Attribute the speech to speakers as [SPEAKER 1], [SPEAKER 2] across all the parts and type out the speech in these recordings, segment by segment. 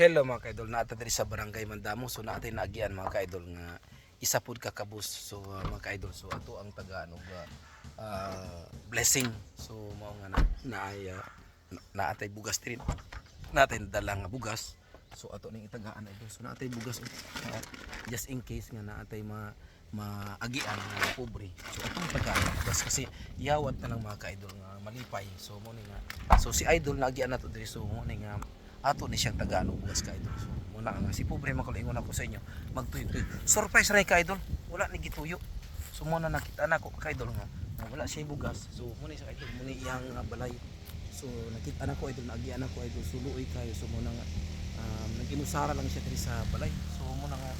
[SPEAKER 1] Hello mga kaidol, naata diri sa Barangay Mandamo. So naatay naagian mga kaidol nga isa pud ka kabus. So uh, mga kaidol, so ato ang taga ano uh, blessing. So mao nga na naay uh, naatay bugas diri. Naatay dala nga bugas. So ato ning itagaan idol. So naatay bugas uh, just in case nga naatay ma maagian nga pobre. So atong tagaan bugas kasi yawat na lang mga kaidol nga malipay. So mo nga so si idol naagian nato diri so mo nga ato ni siyang taga-ano bugas ka idol. So, muna nga si pobre makalingon ako sa inyo. Magtuyo-tuyo. Surprise ray ka idol. Wala ni gituyo. So muna nakita na ko ka idol nga wala siya bugas. So muna sa idol muna iyang nga balay. So nakita na ko idol naagian ako idol suluoy kayo. So muna nga um, naginusara lang siya diri sa balay. So muna nga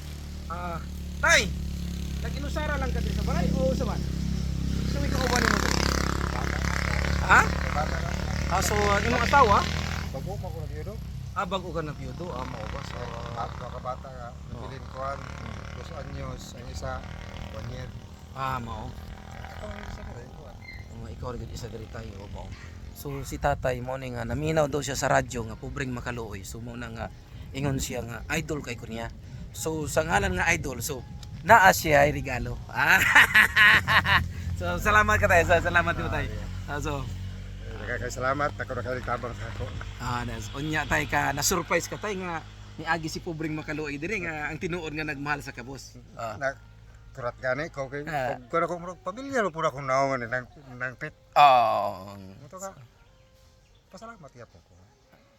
[SPEAKER 1] ah tay naginusara lang ka sa balay o sa man? So ikaw ba mo to? Ha? Ah, so uh, imong asawa?
[SPEAKER 2] Bago mo ko na dito.
[SPEAKER 1] Ah, bago ka na piyudo, ah, mao ba? So,
[SPEAKER 2] mga kabata nga, nabilin ko an, dos anyos, ang isa, one year.
[SPEAKER 1] ah, mao.
[SPEAKER 2] Ako ang isa ka rin ko an.
[SPEAKER 1] Mga ikaw rin isa diri tayo, o mao. So, si tatay mo ni nga, naminaw daw siya sa radyo nga, pobreng makaluoy. So, mo na nga, ingon siya nga, idol kay kunya. So, sa ngalan nga idol, so, naa siya ay regalo. Ah, so, salamat ka tayo. Sa- Salamat mo tayo. Ah, so,
[SPEAKER 2] Nagkakasalamat, ako na kalitabang sa ako.
[SPEAKER 1] ah, nas, unya tayo ka, na-surprise ka tayo nga, ni Agi si pobreng makaluoy diri nga ang tinuod nga nagmahal sa kabos. Ah.
[SPEAKER 2] Na, kurat gani ko kay
[SPEAKER 1] Ah.
[SPEAKER 2] kung kuno ko pamilya lo pura akong naongan nang nang pet.
[SPEAKER 1] Oh,
[SPEAKER 2] Ito ka. Pasalamat ya po ko.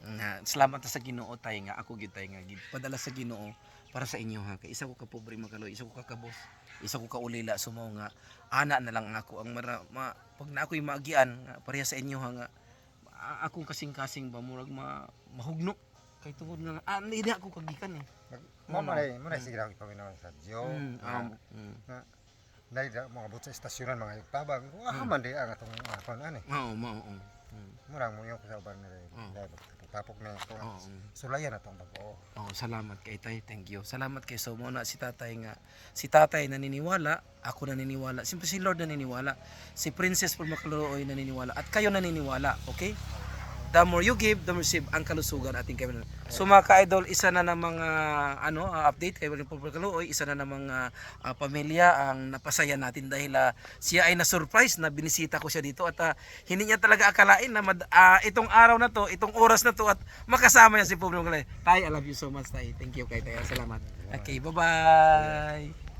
[SPEAKER 1] Nga salamat sa Ginoo tay nga ako gid tay nga gid padala sa Ginoo para sa inyo ha kay isa ko ka pobre magaloy isa ko ka kabos isa ko ka ulila sumo nga ana na lang ako ang mara, ma, pag na ako'y maagian nga pareha sa inyo ha nga akong kasing-kasing ba murag ma, mahugno kay tungod nga ah, hindi ako kagikan eh
[SPEAKER 2] Mo mo nay, mo nay sige ako ipaminawan sa Dio.
[SPEAKER 1] mm, um, mm.
[SPEAKER 2] Mga sa estasyonan mga tabang. Ah man di ang atong akon ani.
[SPEAKER 1] mao mao oo. Mm,
[SPEAKER 2] Murang mo yung sa uban ni. Tapok na ito.
[SPEAKER 1] oo.
[SPEAKER 2] Sulayan atong bago.
[SPEAKER 1] Oh, salamat kay tay. Thank you. Salamat kay so mo na si tatay nga. Si tatay naniniwala, ako naniniwala. Siyempre si Lord naniniwala. Si Princess Purmakalooy naniniwala at kayo naniniwala, okay? The more you give, the more receive ang kalusugan ating kay So mga ka-idol, isa na ng mga ano, ah, update kay Purmakalooy, isa na ng mga ah, pamilya ang napasaya natin dahil ah, siya ay na-surprise na binisita ko siya dito at ah, hindi niya talaga akalain na mad- ah, itong araw na to, itong oras na to at makasama niya si Purmakalooy. Tay, I love you so much, Tay. Thank you kay Tay. Salamat. Okay, bye-bye.